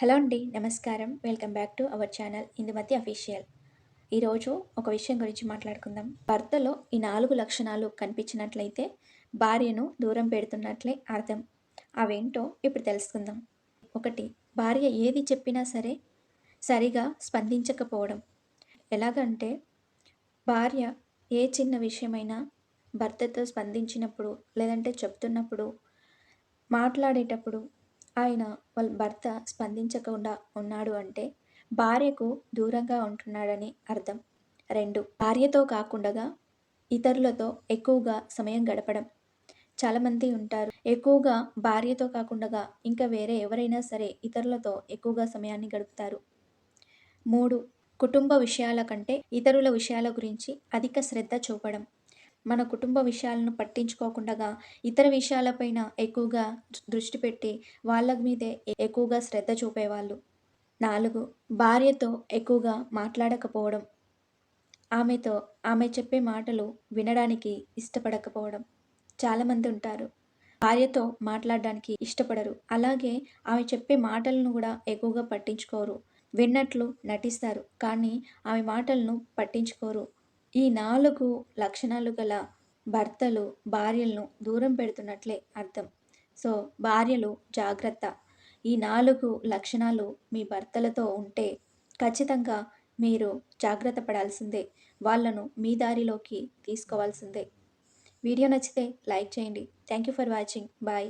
Hello అండి నమస్కారం. Welcome back to our channel Indumathi official. ఈరోజు ఒక విషయం గురించి మాట్లాడుకుందాం. భర్తలో ఈ నాలుగు లక్షణాలు కనిపించినట్లయితే భార్యను దూరం పెడుతున్నట్లే అర్థం. అవేంటో ఇప్పుడు తెలుసుకుందాం. ఒకటి భార్య ఏది చెప్పినా సరే సరిగా స్పందించకపోవడం. ఎలాగంటే భార్య ఏ చిన్న విషయమైనా భర్తతో స్పందించినప్పుడు లేదంటే చెప్తున్నప్పుడు మాట్లాడేటప్పుడు ఆయన వాళ్ళ భర్త స్పందించకుండా ఉన్నాడు అంటే భార్యకు దూరంగా ఉంటున్నాడని అర్థం. రెండు భార్యతో కాకుండా ఇతరులతో ఎక్కువగా సమయం గడపడం. చాలామంది ఉంటారు ఎక్కువగా భార్యతో కాకుండా ఇంకా వేరే ఎవరైనా సరే ఇతరులతో ఎక్కువగా సమయాన్ని గడుపుతారు. మూడు కుటుంబ విషయాల కంటే ఇతరుల విషయాల గురించి అధిక శ్రద్ధ చూపడం. మన కుటుంబ విషయాలను పట్టించుకోకుండా ఇతర విషయాలపైన ఎక్కువగా దృష్టి పెట్టి వాళ్ళ మీదే ఎక్కువగా శ్రద్ధ చూపేవాళ్ళు. నాలుగు భార్యతో ఎక్కువగా మాట్లాడకపోవడం. ఆమెతో ఆమె చెప్పే మాటలు వినడానికి ఇష్టపడకపోవడం. చాలామంది ఉంటారు. భార్యతో మాట్లాడడానికి ఇష్టపడరు. అలాగే ఆమె చెప్పే మాటలను కూడా ఎక్కువగా పట్టించుకోరు. విన్నట్లు నటిస్తారు. కానీ ఆమె మాటలను పట్టించుకోరు. ఈ నాలుగు లక్షణాలు గల భర్తలు భార్యలను దూరం పెడుతున్నట్లే అర్థం. సో భార్యలు జాగ్రత్త. ఈ నాలుగు లక్షణాలు మీ భర్తలతో ఉంటే ఖచ్చితంగా మీరు జాగ్రత్త పడాల్సిందే. వాళ్ళను మీ దారిలోకి తీసుకోవాల్సిందే. వీడియో నచ్చితే లైక్ చేయండి. Thank you for watching. Bye.